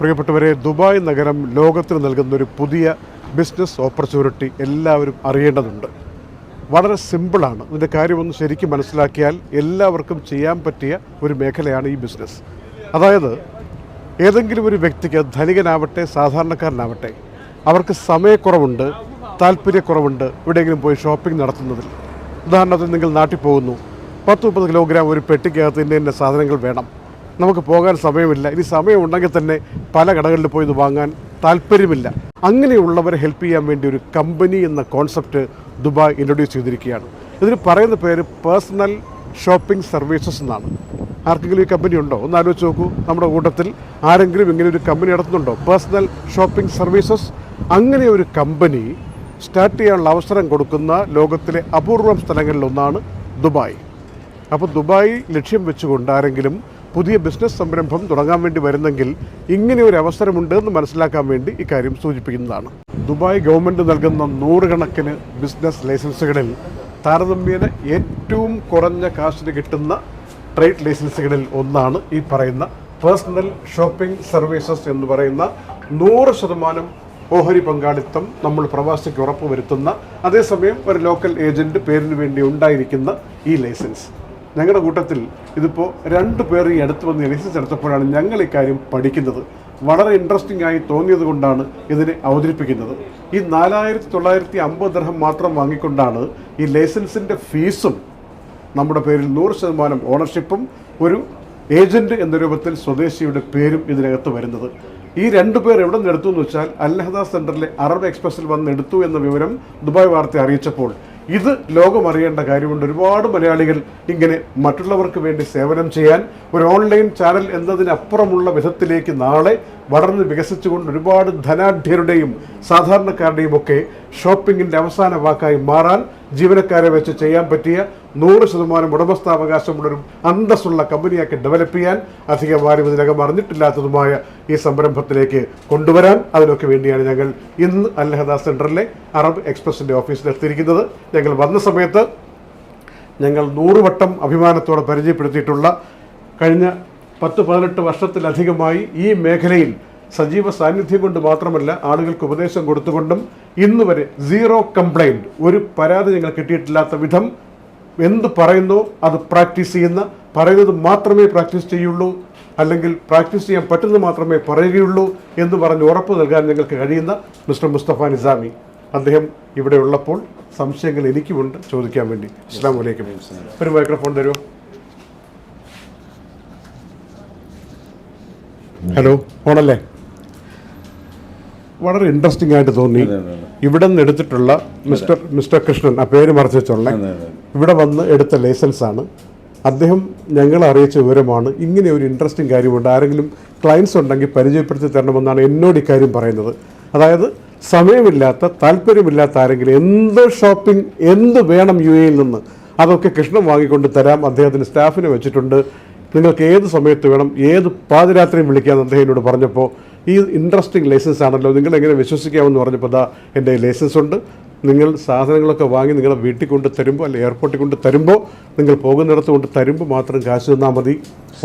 പ്രിയപ്പെട്ടവരെ ദുബായ് നഗരം ലോകത്തിന് നൽകുന്ന ഒരു പുതിയ ബിസിനസ് ഓപ്പർച്യൂണിറ്റി എല്ലാവരും അറിയേണ്ടതുണ്ട്. വളരെ സിമ്പിളാണ്. ഇതിന്റെ കാര്യമൊന്ന് ശരിക്കും മനസ്സിലാക്കിയാൽ എല്ലാവർക്കും ചെയ്യാൻ പറ്റിയ ഒരു മേഖലയാണ് ഈ ബിസിനസ്. അതായത് ഏതെങ്കിലും ഒരു വ്യക്തിക്ക് ധനികനാവട്ടെ സാധാരണക്കാരനാവട്ടെ അവർക്ക് സമയക്കുറവുണ്ട് താല്പര്യക്കുറവുണ്ട് എവിടെയെങ്കിലും പോയി ഷോപ്പിംഗ് നടത്തുന്നതിൽ. ഉദാഹരണത്തിന് നിങ്ങൾ നാട്ടിൽ പോകുന്നു പത്ത് മുപ്പത് കിലോഗ്രാം ഒരു പെട്ടിക്കകത്ത് ഇന്ന ഇന്ന സാധനങ്ങൾ വേണം. നമുക്ക് പോകാൻ സമയമില്ല. ഇനി സമയമുണ്ടെങ്കിൽ തന്നെ പല കടകളിൽ പോയി ഇത് വാങ്ങാൻ താല്പര്യമില്ല. അങ്ങനെയുള്ളവരെ ഹെൽപ്പ് ചെയ്യാൻ വേണ്ടി ഒരു കമ്പനി എന്ന കോൺസെപ്റ്റ് ദുബായ് ഇൻട്രൊഡ്യൂസ് ചെയ്തിരിക്കുകയാണ്. ഇതിന് പറയുന്ന പേര് പേഴ്സണൽ ഷോപ്പിംഗ് സർവീസസ് എന്നാണ്. ആർക്കെങ്കിലും ഈ കമ്പനി ഉണ്ടോ? ഒന്ന് ആലോചിച്ച് നോക്കൂ. നമ്മുടെ കൂട്ടത്തിൽ ആരെങ്കിലും ഇങ്ങനെ ഒരു കമ്പനി നടത്തുന്നുണ്ടോ? പേഴ്സണൽ ഷോപ്പിംഗ് സർവീസസ് അങ്ങനെ ഒരു കമ്പനി സ്റ്റാർട്ട് ചെയ്യാനുള്ള അവസരം കൊടുക്കുന്ന ലോകത്തിലെ അപൂർവം സ്ഥലങ്ങളിലൊന്നാണ് ദുബായ്. അപ്പോൾ ദുബായ് ലക്ഷ്യം വെച്ചുകൊണ്ട് ആരെങ്കിലും പുതിയ ബിസിനസ് സംരംഭം തുടങ്ങാൻ വേണ്ടി വരുന്നെങ്കിൽ ഇങ്ങനെ ഒരു അവസരമുണ്ട് എന്ന് മനസ്സിലാക്കാൻ വേണ്ടി ഇക്കാര്യം സൂചിപ്പിക്കുന്നതാണ്. ദുബായ് ഗവൺമെന്റ് നൽകുന്ന നൂറുകണക്കിന് ബിസിനസ് ലൈസൻസുകളിൽ താരതമ്യേന ഏറ്റവും കുറഞ്ഞ കാശിന് കിട്ടുന്ന ട്രേഡ് ലൈസൻസുകളിൽ ഒന്നാണ് ഈ പറയുന്ന പേഴ്സണൽ ഷോപ്പിംഗ് സർവീസസ് എന്ന് പറയുന്ന നൂറ് ശതമാനം ഓഹരി പങ്കാളിത്തം നമ്മൾ പ്രവാസിക്ക് ഉറപ്പുവരുത്തുന്ന അതേസമയം ഒരു ലോക്കൽ ഏജന്റ് പേരിന് വേണ്ടി ഉണ്ടായിരിക്കുന്ന ഈ ലൈസൻസ്. ഞങ്ങളുടെ കൂട്ടത്തിൽ ഇതിപ്പോൾ രണ്ട് പേർ ഈ അടുത്ത് വന്ന് ലൈസൻസ് എടുത്തപ്പോഴാണ് ഞങ്ങൾ ഇക്കാര്യം പഠിക്കുന്നത്. വളരെ ഇൻട്രസ്റ്റിംഗ് ആയി തോന്നിയത് കൊണ്ടാണ് ഇതിനെ അവതരിപ്പിക്കുന്നത്. ഈ നാലായിരത്തി തൊള്ളായിരത്തി അമ്പത് ദർഹം മാത്രം വാങ്ങിക്കൊണ്ടാണ് ഈ ലൈസൻസിന്റെ ഫീസും നമ്മുടെ പേരിൽ നൂറ് ശതമാനം ഓണർഷിപ്പും ഒരു ഏജന്റ് എന്ന രൂപത്തിൽ സ്വദേശിയുടെ പേരും ഇതിനകത്ത് വരുന്നത്. ഈ രണ്ടു പേർ എവിടെ നിന്ന് എടുത്തു എന്ന് വെച്ചാൽ അൽഹദ സെന്ററിലെ അറബ് എക്സ്പ്രസിൽ വന്ന് എടുത്തു എന്ന വിവരം ദുബായ് വാർത്ത അറിയിച്ചപ്പോൾ ഇത് ലോകം അറിയേണ്ട കാര്യമുണ്ട്. ഒരുപാട് മലയാളികൾ ഇങ്ങനെ മറ്റുള്ളവർക്ക് വേണ്ടി സേവനം ചെയ്യാൻ ഒരു ഓൺലൈൻ ചാനൽ എന്നതിനപ്പുറമുള്ള വിധത്തിലേക്ക് നാളെ വളർന്ന് വികസിച്ചുകൊണ്ട് ഒരുപാട് ധനാഢ്യരുടെയും സാധാരണക്കാരുടെയും ഒക്കെ ഷോപ്പിങ്ങിന്റെ അവസാന വാക്കായി മാറാൻ ജീവനക്കാരെ വെച്ച് ചെയ്യാൻ പറ്റിയ നൂറ് ശതമാനം ഉടമസ്ഥാവകാശമുള്ളൊരു അന്തസ്സുള്ള കമ്പനിയാക്കി ഡെവലപ്പ് ചെയ്യാൻ അധികം ആരും ഇതിനകം അറിഞ്ഞിട്ടില്ലാത്തതുമായ ഈ സംരംഭത്തിലേക്ക് കൊണ്ടുവരാൻ അതിനൊക്കെ വേണ്ടിയാണ് ഞങ്ങൾ ഇന്ന് അൽഹദ സെന്ററിലെ അറബ് എക്സ്പ്രസിന്റെ ഓഫീസിൽ എത്തിയിരിക്കുന്നത്. ഞങ്ങൾ വന്ന സമയത്ത് ഞങ്ങൾ നൂറുവട്ടം അഭിമാനത്തോടെ പരിചയപ്പെടുത്തിയിട്ടുള്ള കഴിഞ്ഞ പത്ത് പതിനെട്ട് വർഷത്തിലധികമായി ഈ മേഖലയിൽ സജീവ സാന്നിധ്യം കൊണ്ട് മാത്രമല്ല ആളുകൾക്ക് ഉപദേശം കൊടുത്തുകൊണ്ടും ഇന്ന് വരെ സീറോ കംപ്ലൈന്റ് ഒരു പരാതി ഞങ്ങൾ കിട്ടിയിട്ടില്ലാത്ത വിധം എന്ത് പറയുന്നോ അത് പ്രാക്ടീസ് ചെയ്യുന്ന പറയുന്നത് മാത്രമേ പ്രാക്ടീസ് ചെയ്യുള്ളൂ അല്ലെങ്കിൽ പ്രാക്ടീസ് ചെയ്യാൻ പറ്റുന്നത് മാത്രമേ പറയുകയുള്ളൂ എന്ന് പറഞ്ഞ് ഉറപ്പ് നൽകാൻ ഞങ്ങൾക്ക് കഴിയുന്ന മിസ്റ്റർ മുസ്തഫ നിസാമി. അദ്ദേഹം ഇവിടെ ഉള്ളപ്പോൾ സംശയങ്ങൾ എനിക്കുമുണ്ട്. ചോദിക്കാൻ വേണ്ടി. അസ്സാം വലൈക്കും ഒരു മൈക്രോഫോൺ തരുമോ? ഹലോ ഓണല്ലേ? വളരെ ഇൻട്രസ്റ്റിംഗ് ആയിട്ട് തോന്നി. ഇവിടെ നിന്ന് എടുത്തിട്ടുള്ള മിസ്റ്റർ മിസ്റ്റർ കൃഷ്ണൻ ആ പേര് മറച്ചു വെച്ചോളെ ഇവിടെ വന്ന് എടുത്ത ലൈസൻസ് ആണ്. അദ്ദേഹം ഞങ്ങളെ അറിയിച്ച വിവരമാണ്. ഇങ്ങനെ ഒരു ഇൻട്രസ്റ്റിംഗ് കാര്യമുണ്ട്. ആരെങ്കിലും ക്ലയൻസ് ഉണ്ടെങ്കിൽ പരിചയപ്പെടുത്തി തരണമെന്നാണ് എന്നോട് ഇക്കാര്യം പറയുന്നത്. അതായത് സമയമില്ലാത്ത താല്പര്യമില്ലാത്ത ആരെങ്കിലും എന്ത് ഷോപ്പിംഗ് എന്ത് വേണം യു എയിൽ നിന്ന് അതൊക്കെ കൃഷ്ണൻ വാങ്ങിക്കൊണ്ട് തരാം. അദ്ദേഹത്തിന് സ്റ്റാഫിനെ വെച്ചിട്ടുണ്ട്. നിങ്ങൾക്ക് ഏത് സമയത്ത് വേണം ഏത് പാതിരാത്രിയും വിളിക്കാമെന്ന് അദ്ദേഹം എന്നോട് പറഞ്ഞപ്പോൾ ഈ ഇൻട്രസ്റ്റിംഗ് ലൈസൻസ് ആണല്ലോ. നിങ്ങൾ എങ്ങനെ വിശ്വസിക്കാമെന്ന് പറഞ്ഞപ്പോൾ ദാ എന്റെ ലൈസൻസ് ഉണ്ട്. നിങ്ങൾ സാധനങ്ങളൊക്കെ വാങ്ങി നിങ്ങളെ വീട്ടിൽ കൊണ്ട് തരുമ്പോൾ അല്ലെങ്കിൽ എയർപോർട്ടിൽ കൊണ്ട് തരുമ്പോൾ നിങ്ങൾ പോകുന്നിടത്ത് കൊണ്ട് തരുമ്പോൾ മാത്രം കാശ് തന്നാൽ മതി.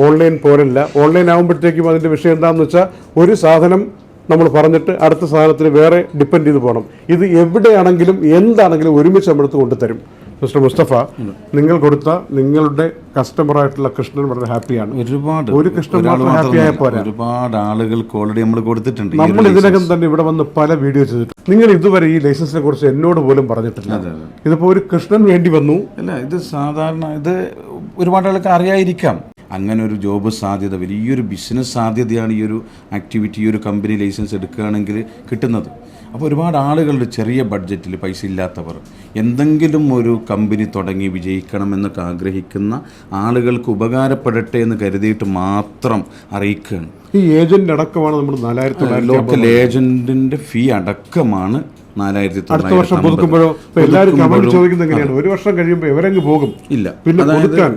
ഓൺലൈൻ പോരല്ല. ഓൺലൈൻ ആകുമ്പോഴത്തേക്കും അതിന്റെ വിഷയം എന്താണെന്ന് വെച്ചാൽ ഒരു സാധനം നമ്മൾ പറഞ്ഞിട്ട് അടുത്ത സാധനത്തിന് വേറെ ഡിപ്പെൻഡ് ചെയ്ത് പോകണം ഇത് എവിടെയാണെങ്കിലും എന്താണെങ്കിലും ഒരുമിച്ച് നമ്മളടുത്ത് കൊണ്ടുതരും മിസ്റ്റർ മുസ്തഫ നിങ്ങൾ കൊടുത്ത നിങ്ങളുടെ കസ്റ്റമർ ആയിട്ടുള്ള കൃഷ്ണൻ വളരെ ഹാപ്പിയാണ്. ഒരുപാട് ഒരു കൃഷ്ണൻ ഹാപ്പിയായ പോരാ. ഒരുപാട് ആളുകൾക്ക് ഓൾറെഡി നമ്മൾ കൊടുത്തിട്ടുണ്ട്. നമ്മൾ ഇതിനകം തന്നെ ഇവിടെ വന്ന് പല വീഡിയോ ചെയ്തിട്ടുണ്ട് നിങ്ങൾ ഇതുവരെ ഈ ലൈസൻസിനെ കുറിച്ച് എന്നോട് പോലും പറഞ്ഞിട്ടില്ല. ഇതിപ്പോ ഒരു കൃഷ്ണൻ വേണ്ടി വന്നു. അല്ല ഇത് സാധാരണ ഇത് ഒരുപാട് ആൾക്ക് അറിയാതിരിക്കാം. അങ്ങനെ ഒരു ജോബ് സാധ്യത വലിയൊരു ബിസിനസ് സാധ്യതയാണ് ഈ ഒരു ആക്ടിവിറ്റി ഈ ഒരു കമ്പനി ലൈസൻസ് എടുക്കുകയാണെങ്കിൽ കിട്ടുന്നത്. അപ്പോൾ ഒരുപാട് ആളുകളുടെ ചെറിയ ബഡ്ജറ്റിൽ പൈസ ഇല്ലാത്തവർ എന്തെങ്കിലും ഒരു കമ്പനി തുടങ്ങി വിജയിക്കണമെന്നൊക്കെ ആഗ്രഹിക്കുന്ന ആളുകൾക്ക് ഉപകാരപ്പെടട്ടെ എന്ന് കരുതിയിട്ട് മാത്രം അറിയിക്കുകയാണ്. ഈ ഏജന്റ് അടക്കമാണ് നമ്മൾ നാലായിരത്തി ലോക്കൽ ഏജന്റിന്റെ ഫീ അടക്കമാണ് നാലായിരത്തി അടുത്ത വർഷം പുതുക്കുമ്പോഴോ? എല്ലാവരും ചോദിക്കുന്നത് എങ്ങനെയാണ് ഒരു വർഷം കഴിയുമ്പോൾ എവരെങ്ങ് പോകും. ഇല്ല. പിന്നെ കൊടുക്കാൻ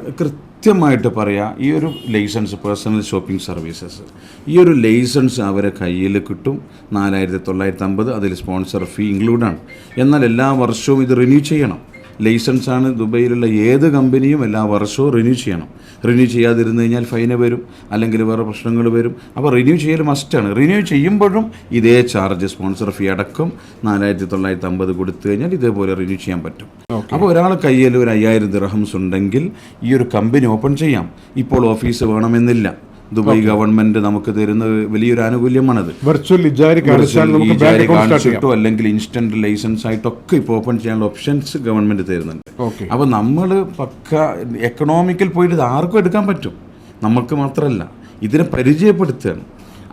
കൃത്യമായിട്ട് പറയാം ഈ ഒരു ലൈസൻസ് പേഴ്സണൽ ഷോപ്പിംഗ് സർവീസസ്. ഈ ഒരു ലൈസൻസ് അവരെ കയ്യിൽ കിട്ടും. നാലായിരത്തി തൊള്ളായിരത്തി അമ്പത് അതിൽ സ്പോൺസർ ഫീ ഇൻക്ലൂഡാണ്. എന്നാൽ എല്ലാ വർഷവും ഇത് റിന്യൂ ചെയ്യണം. ലൈസൻസ് ആണ് ദുബൈയിലുള്ള ഏത് കമ്പനിയും എല്ലാ വർഷവും റിന്യൂ ചെയ്യണം. റിന്യൂ ചെയ്യാതിരുന്നു കഴിഞ്ഞാൽ ഫൈന് വരും അല്ലെങ്കിൽ വേറെ പ്രശ്നങ്ങൾ വരും. അപ്പോൾ റിന്യൂ ചെയ്യൽ മസ്റ്റാണ് റിന്യൂ ചെയ്യുമ്പോഴും ഇതേ ചാർജ് സ്പോൺസർ ഫീ അടക്കം നാലായിരത്തി തൊള്ളായിരത്തി അമ്പത് കൊടുത്തു കഴിഞ്ഞാൽ ഇതേപോലെ റിന്യൂ ചെയ്യാൻ പറ്റും. അപ്പോൾ ഒരാൾ കയ്യിൽ ഒരു അയ്യായിരം ദിർഹംസ് ഉണ്ടെങ്കിൽ ഈ ഒരു കമ്പനി ഓപ്പൺ ചെയ്യാം. ഇപ്പോൾ ഓഫീസ് വേണമെന്നില്ല. ദുബായ് ഗവൺമെന്റ് നമുക്ക് തരുന്ന വലിയൊരു ആനുകൂല്യമാണത്. വെർച്വൽ കാണിച്ചിട്ടോ അല്ലെങ്കിൽ ഇൻസ്റ്റന്റ് ലൈസൻസ് ആയിട്ടൊക്കെ ഇപ്പോൾ ഓപ്പൺ ചെയ്യാനുള്ള ഓപ്ഷൻസ് ഗവൺമെന്റ് തരുന്നുണ്ട്. അപ്പൊ അപ്പോൾ നമ്മൾ പക്ക എക്കണോമിക്കൽ പോയിട്ട് ഇത് ആർക്കും എടുക്കാൻ പറ്റും. നമുക്ക് മാത്രമല്ല ഇതിനെ പരിചയപ്പെടുത്തുകയാണ്.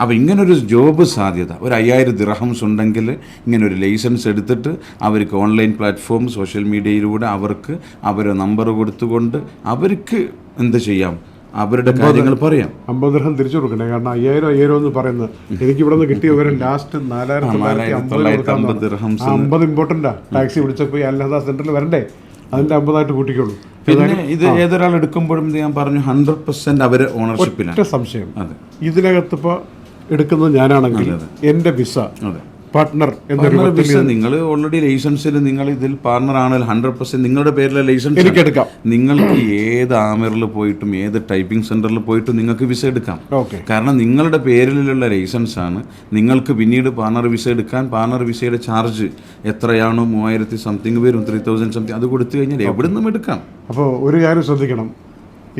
അപ്പോൾ ഇങ്ങനൊരു ജോബ് സാധ്യത. ഒരു അയ്യായിരം ദിർഹംസ് ഉണ്ടെങ്കിൽ ഇങ്ങനൊരു ലൈസൻസ് എടുത്തിട്ട് അവർക്ക് ഓൺലൈൻ പ്ലാറ്റ്ഫോം സോഷ്യൽ മീഡിയയിലൂടെ അവർക്ക് അവരെ നമ്പർ കൊടുത്തുകൊണ്ട് അവർക്ക് എന്ത് ചെയ്യാം? അവരുടെ കാര്യങ്ങൾ പറയാം. അമ്പത് ദിർഹം തിരിച്ചു കൊടുക്കണേ കാരണം അയ്യായിരം അയ്യായിരം എന്ന് പറയുന്നത് എനിക്ക് ഇവിടെ നിന്ന് കിട്ടിയ വിവരം ലാസ്റ്റ് നാലായിരത്തി അമ്പത് ഇമ്പോർട്ടന്റാ ഇമ്പോർട്ടന്റാ ടാക്സി വിളിച്ചപ്പോൾ ഈ അല്ലാതെ സെന്ററിൽ വരണ്ടേ? അതിന്റെ അമ്പതായിട്ട് കൂട്ടിക്കോളൂ. പിന്നെ ഇത് ഏതൊരാൾ എടുക്കുമ്പോഴും ഞാൻ പറഞ്ഞു ഹൺഡ്രഡ് പെർസെന്റ് അവർ ഓണർഷിപ്പിലാണ് സംശയം. ഇതിനകത്ത് ഇപ്പോൾ എടുക്കുന്നത് ഞാനാണെങ്കിൽ എന്റെ വിസ അതെ പാർട്ട്ണർ എന്ന നിങ്ങൾ ഓൾറെഡി ലൈസൻസിൽ നിങ്ങൾ ഇതിൽ പാർട്ണർ ആണെങ്കിൽ ഹൺഡ്രഡ് പെർസെന്റ് നിങ്ങളുടെ പേരിലെ ലൈസൻസ് എനിക്ക് എടുക്കാം. നിങ്ങൾക്ക് ഏത് ആമറിൽ പോയിട്ടും ഏത് ടൈപ്പിംഗ് സെന്ററിൽ പോയിട്ടും നിങ്ങൾക്ക് വിസ എടുക്കാം. കാരണം നിങ്ങളുടെ പേരിലുള്ള ലൈസൻസ് ആണ്. നിങ്ങൾക്ക് പിന്നീട് പാർട്ണർ വിസ എടുക്കാൻ പാർട്ണർ വിസയുടെ ചാർജ് എത്രയാണോ മൂവായിരത്തി സംതിങ് വരും ത്രീ തൗസൻഡ് സംതിങ് അത് കൊടുത്തു കഴിഞ്ഞാൽ എവിടെ നിന്നും എടുക്കാം. അപ്പോൾ ഒരു കാര്യം ശ്രദ്ധിക്കണം.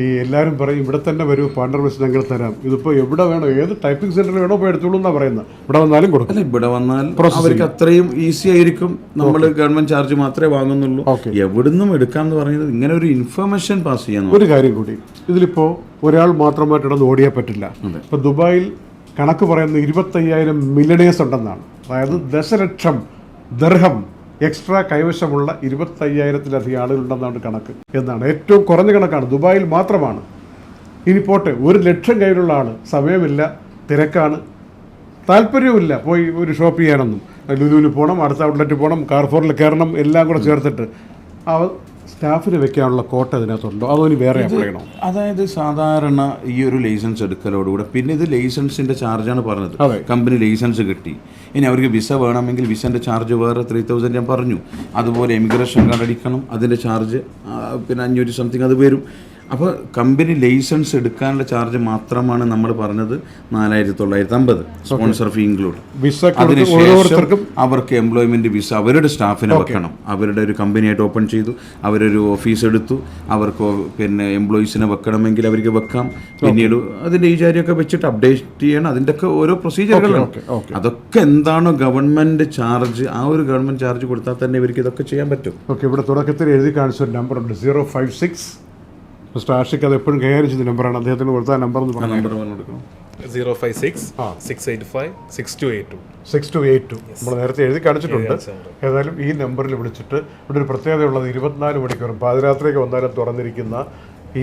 ഈ എല്ലാവരും പറയും ഇവിടെ തന്നെ വരൂ വിസ ഞങ്ങൾ തരാം. ഇതിപ്പോൾ എവിടെ വേണോ ഏത് ടൈപ്പിംഗ് സെന്ററിൽ വേണോ പോയി എടുത്തോളൂ എന്നാണ് പറയുന്നത് ഇവിടെ വന്നാലും കൊടുക്കും. ഇവിടെ വന്നാൽ അവർക്ക് അത്രയും ഈസി ആയിരിക്കും. നമ്മൾ ഗവൺമെന്റ് ചാർജ് മാത്രമേ വാങ്ങുന്നുള്ളൂ. എവിടെ എവിടുന്നും എടുക്കാന്ന് പറയുന്നത് ഇങ്ങനെ ഒരു ഇൻഫർമേഷൻ പാസ് ചെയ്യാൻ ഒരു കാര്യം കൂടി. ഇതിലിപ്പോൾ ഒരാൾ മാത്രമായിട്ട് ഇടന്ന് ഓടിയാൻ പറ്റില്ല. ഇപ്പോൾ ദുബായിൽ കണക്ക് പറയുന്നത് ഇരുപത്തയ്യായിരം മില്ലണേഴ്സ് ഉണ്ടെന്നാണ്. അതായത് ദശലക്ഷം ദർഹം എക്സ്ട്രാ കൈവശമുള്ള ഇരുപത്തയ്യായിരത്തിലധികം ആളുകളുണ്ടെന്നാണ് കണക്ക്. എന്നാണ് ഏറ്റവും കുറഞ്ഞ കണക്കാണ്. ദുബായിൽ മാത്രമാണ്. ഇനി പോട്ടെ ഒരു ലക്ഷം കയ്യിലുള്ള ആൾ സമയമില്ല തിരക്കാണ്. താല്പര്യവുമില്ല പോയി ഒരു ഷോപ്പ് ചെയ്യാനൊന്നും. ലുലുവിൽ പോകണം അടുത്ത ഔട്ട്ലെറ്റ് പോകണം കാർഫോറിൽ കയറണം എല്ലാം കൂടെ ചേർത്തിട്ട്. സ്റ്റാഫിന് വെക്കാനുള്ള കോട്ട അതിനകത്തുണ്ടോ? അതോ ഇനി വേറെ അപ്ലൈ ചെയ്യണോ അതായത് സാധാരണ ഈ ഒരു ലൈസൻസ് എടുക്കലോടുകൂടെ. പിന്നെ ഇത് ലൈസൻസിന്റെ ചാർജാണ് പറഞ്ഞത്. കമ്പനി ലൈസൻസ് കിട്ടി. ഇനി അവർക്ക് വിസ വേണമെങ്കിൽ വിസന്റെ ചാർജ് വേറെ ത്രീ തൗസൻഡ് ഞാൻ പറഞ്ഞു. അതുപോലെ ഇമിഗ്രേഷൻ കാർഡ് അടിക്കണം. അതിന്റെ ചാർജ് പിന്നെ അഞ്ഞൂറ്റി സംതിങ് അത് വരും. അപ്പോൾ കമ്പനി ലൈസൻസ് എടുക്കാനുള്ള ചാർജ് മാത്രമാണ് നമ്മൾ പറഞ്ഞത് നാലായിരത്തി തൊള്ളായിരത്തി അമ്പത് സ്പോൺസർ ഫീ ഇൻക്ലൂഡ്. അതിനുശേഷം അവർക്ക് എംപ്ലോയ്മെന്റ് വിസ അവരുടെ സ്റ്റാഫിനെ വെക്കണം. അവരുടെ ഒരു കമ്പനിയായിട്ട് ഓപ്പൺ ചെയ്തു. അവരൊരു ഓഫീസ് എടുത്തു. അവർക്ക് പിന്നെ എംപ്ലോയീസിനെ വെക്കണമെങ്കിൽ അവർക്ക് വെക്കാം. പിന്നീട് അതിന്റെ ഈ ചാരിയൊക്കെ വെച്ചിട്ട് അപ്ഡേറ്റ് ചെയ്യണം. അതിന്റെ ഒക്കെ ഓരോ പ്രൊസീജിയറുകളാണ് ഓക്കെ ഓക്കെ അതൊക്കെ എന്താണോ ഗവൺമെന്റ് ചാർജ് ആ ഒരു ഗവൺമെന്റ് ചാർജ് കൊടുത്താൽ തന്നെ ഇവർക്ക് ഇതൊക്കെ ചെയ്യാൻ പറ്റും. ഓക്കെ ഇവിടെ തുടക്കത്തിൽ എഴുതി കാണിച്ച ഒരു നമ്പറുണ്ട് zero five six mister Ashiq അത് എപ്പോഴും കൈകാര്യം നമ്പർ നമ്പറാണ്. അദ്ദേഹത്തിന് കൊടുത്ത നമ്പർ എന്ന് നമ്പർ പറഞ്ഞു കൊടുക്കണം zero five six six eight five six two eight two six two eight two നമ്മൾ നേരത്തെ എഴുതി കാണിച്ചിട്ടുണ്ട്. ഏതായാലും ഈ നമ്പറിൽ വിളിച്ചിട്ട് ഇവിടെ ഒരു പ്രത്യേകതയുള്ളത് ഇരുപത്തിനാല് മണിക്കൂറും പാതിരാത്രിയൊക്കെ വന്നാലും തുറന്നിരിക്കുന്ന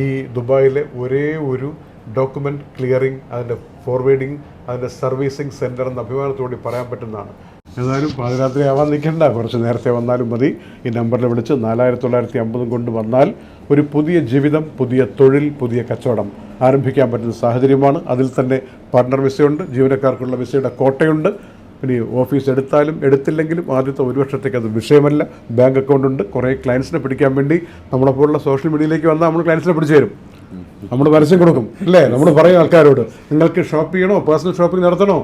ഈ ദുബായിലെ ഒരേ ഒരു ഡോക്യുമെന്റ് ക്ലിയറിംഗ് അതിന്റെ ഫോർവേഡിംഗ് അതിന്റെ സർവീസിംഗ് സെന്റർ എന്ന അഭിമാനത്തോടെ പറയാൻ പറ്റുന്നതാണ്. ഏതായാലും പാതിരാത്രി ആവാൻ നിൽക്കണ്ട. കുറച്ച് നേരത്തെ വന്നാലും മതി. ഈ നമ്പറിൽ വിളിച്ച് നാലായിരത്തി തൊള്ളായിരത്തി അമ്പതും കൊണ്ട് വന്നാൽ ഒരു പുതിയ ജീവിതം പുതിയ തൊഴിൽ പുതിയ കച്ചവടം ആരംഭിക്കാൻ പറ്റുന്ന സാഹചര്യമാണ്. അതിൽ തന്നെ പാർട്ണർ വിസയുണ്ട് ജീവനക്കാർക്കുള്ള വിസയുടെ കോട്ടയുണ്ട്. ഇനി ഓഫീസ് എടുത്താലും എടുത്തില്ലെങ്കിലും ആദ്യത്തെ ഒരു വർഷത്തേക്ക് അത് വിഷയമല്ല. ബാങ്ക് അക്കൗണ്ട് ഉണ്ട്. കുറേ ക്ലയൻസിനെ പിടിക്കാൻ വേണ്ടി നമ്മളെപ്പോലുള്ള സോഷ്യൽ മീഡിയയിലേക്ക് വന്നാൽ നമ്മൾ ക്ലയൻസിനെ പിടിച്ചു തരും. നമ്മൾ പരസ്യം കൊടുക്കും അല്ലേ? നമ്മൾ പറയും ആൾക്കാരോട് നിങ്ങൾക്ക് ഷോപ്പ് ചെയ്യണോ? പേഴ്സണൽ ഷോപ്പിംഗ് നടത്തണോ?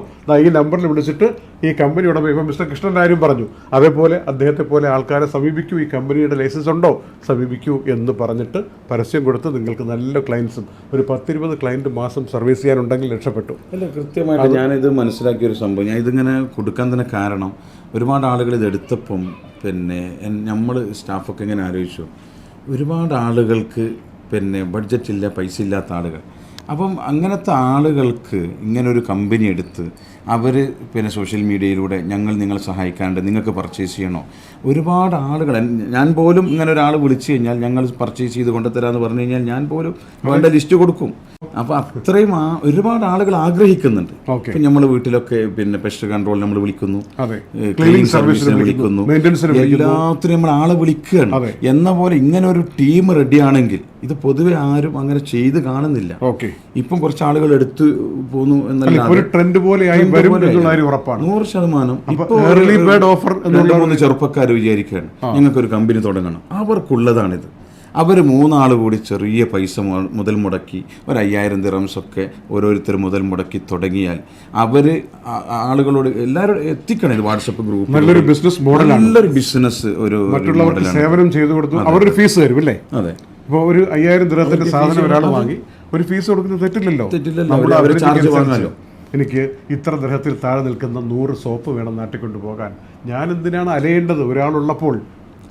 ഈ നമ്പറിൽ വിളിച്ചിട്ട് ഈ കമ്പനി ഉടമ ഇപ്പം മിസ്റ്റർ കൃഷ്ണൻ ആരും പറഞ്ഞു അതേപോലെ അദ്ദേഹത്തെ പോലെ ആൾക്കാരെ സമീപിക്കൂ ഈ കമ്പനിയുടെ ലൈസൻസ് ഉണ്ടോ? സമീപിക്കൂ എന്ന് പറഞ്ഞിട്ട് പരസ്യം കൊടുത്ത് നിങ്ങൾക്ക് നല്ല ക്ലയൻസും ഒരു പത്തിരുപത് ക്ലയന്റ് മാസം സർവീസ് ചെയ്യാനുണ്ടെങ്കിൽ രക്ഷപ്പെട്ടു. അല്ല കൃത്യമായിട്ട് ഞാനിത് മനസ്സിലാക്കിയ ഒരു സംഭവം ഞാൻ ഇതിങ്ങനെ കൊടുക്കാൻ തന്നെ കാരണം ഒരുപാട് ആളുകൾ ഇതെടുത്തപ്പം പിന്നെ നമ്മൾ സ്റ്റാഫൊക്കെ ഇങ്ങനെ ആലോചിച്ചു ഒരുപാട് ആളുകൾക്ക് പിന്നെ ബഡ്ജറ്റില്ല പൈസ ഇല്ലാത്ത ആളുകൾ. അപ്പം അങ്ങനത്തെ ആളുകൾക്ക് ഇങ്ങനൊരു കമ്പനി എടുത്ത് അവർ പിന്നെ സോഷ്യൽ മീഡിയയിലൂടെ ഞങ്ങൾ നിങ്ങളെ സഹായിക്കാണ്ട് നിങ്ങൾക്ക് പർച്ചേസ് ചെയ്യണോ? ഒരുപാട് ആളുകൾ ഞാൻ പോലും ഇങ്ങനെ ഒരാൾ വിളിച്ചു കഴിഞ്ഞാൽ ഞങ്ങൾ പർച്ചേസ് ചെയ്ത് കൊണ്ടുതരാമെന്ന് പറഞ്ഞു കഴിഞ്ഞാൽ ഞാൻ പോലും വേണ്ട ലിസ്റ്റ് കൊടുക്കും. അപ്പോൾ അത്രയും ഒരുപാട് ആളുകൾ ആഗ്രഹിക്കുന്നുണ്ട്. ഇപ്പം നമ്മൾ വീട്ടിലൊക്കെ പിന്നെ പെസ്റ്റ് കൺട്രോൾ നമ്മൾ വിളിക്കുന്നു. ക്ലീനിങ് സർവീസിന് സർവീസിന് വിളിക്കുന്നു. എല്ലാത്തിനും നമ്മൾ ആളെ വിളിക്കുകയാണ്. എന്ന പോലെ ഇങ്ങനെ ഒരു ടീം റെഡിയാണെങ്കിൽ ഇത് പൊതുവെ ആരും അങ്ങനെ ചെയ്ത് കാണുന്നില്ല. ഓക്കെ ഇപ്പം കുറച്ച് ആളുകൾ എടുത്തു പോന്നു എന്നല്ല ട്രെൻഡ് നൂറ് ശതമാനം. അപ്പൊ ഇപ്പൊ ചെറുപ്പക്കാർ വിചാരിക്കുകയാണ് ഞങ്ങൾക്കൊരു കമ്പനി തുടങ്ങണം. അവർക്കുള്ളതാണിത്. അവർ മൂന്നാൾ കൂടി ചെറിയ പൈസ മുതൽ മുടക്കി ഒരു അയ്യായിരം ദിറംസൊക്കെ ഓരോരുത്തർ മുതൽ മുടക്കി തുടങ്ങിയാൽ അവർ ആളുകളോട് എല്ലാവരും എത്തിക്കണം ഇത് വാട്സപ്പ് ഗ്രൂപ്പ് നല്ലൊരു ബിസിനസ് മോഡൽ നല്ലൊരു ബിസിനസ് ഒരു മറ്റുള്ളവർക്ക് സേവനം ചെയ്തു കൊടുത്തു അവരൊരു ഫീസ് തരും അല്ലേ? അതെ. ഇപ്പോൾ ഒരു അയ്യായിരം ദിറത്തിന്റെ സാധനം ഒരാൾ വാങ്ങി ഒരു ഫീസ് കൊടുക്കുന്നത് തെറ്റില്ലല്ലോ. തെറ്റില്ലല്ലോ. അവർ ചാർജ് വാങ്ങാമല്ലോ. എനിക്ക് ഇത്ര ഗ്രഹത്തിൽ താഴെ നിൽക്കുന്ന നൂറ് സോപ്പ് വേണം നാട്ടിൽ കൊണ്ടുപോകാൻ. ഞാൻ എന്തിനാണ് അലയേണ്ടത്? ഒരാളുള്ളപ്പോൾ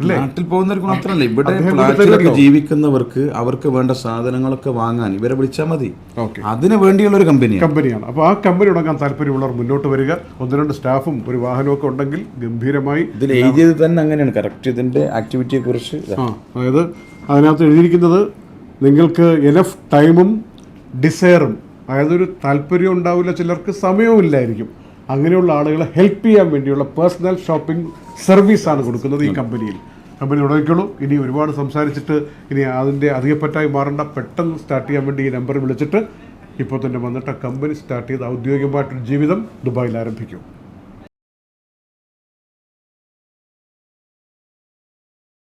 നാട്ടിൽ പോകുന്നവർക്ക് മാത്രമല്ല ഇവിടെ. ജീവിക്കുന്നവർക്ക് അവർക്ക് വേണ്ട സാധനങ്ങളൊക്കെ വാങ്ങാൻ ഇവരെ വിളിച്ചാൽ മതി. അതിന് വേണ്ടിയുള്ള ഒരു കമ്പനിയാണ്. കമ്പനിയാണ്. അപ്പോൾ ആ കമ്പനി തുടങ്ങാൻ താല്പര്യമുള്ളവർ മുന്നോട്ട് വരിക. ഒന്ന് രണ്ട് സ്റ്റാഫും ഒരു വാഹനമൊക്കെ ഉണ്ടെങ്കിൽ ഗംഭീരമായി ഇതിൽ എഴുതിയത് തന്നെ അങ്ങനെയാണ്. കറക്റ്റ് ഇതിന്റെ ആക്ടിവിറ്റിയെ കുറിച്ച് അതായത് അതിനകത്ത് എഴുതിയിരിക്കുന്നത് നിങ്ങൾക്ക് എനഫ് ടൈമും ഡിസയറും അതായത് ഒരു താല്പര്യം ഉണ്ടാവില്ല ചിലർക്ക് സമയവും ഇല്ലായിരിക്കും. അങ്ങനെയുള്ള ആളുകളെ ഹെൽപ്പ് ചെയ്യാൻ വേണ്ടിയുള്ള പേഴ്സണൽ ഷോപ്പിംഗ് സർവീസാണ് കൊടുക്കുന്നത് ഈ കമ്പനിയിൽ. കമ്പനി തുടങ്ങിക്കോളൂ. ഇനി ഒരുപാട് സംസാരിച്ചിട്ട് ഇനി അതിന്റെ അധികപ്പറ്റായി മാറേണ്ട. പെട്ടെന്ന് സ്റ്റാർട്ട് ചെയ്യാൻ വേണ്ടി ഈ നമ്പർ വിളിച്ചിട്ട് ഇപ്പോൾ തന്നെ വന്നിട്ട് ആ കമ്പനി സ്റ്റാർട്ട് ചെയ്ത് ഔദ്യോഗികമായിട്ടൊരു ജീവിതം ദുബായിൽ ആരംഭിക്കും.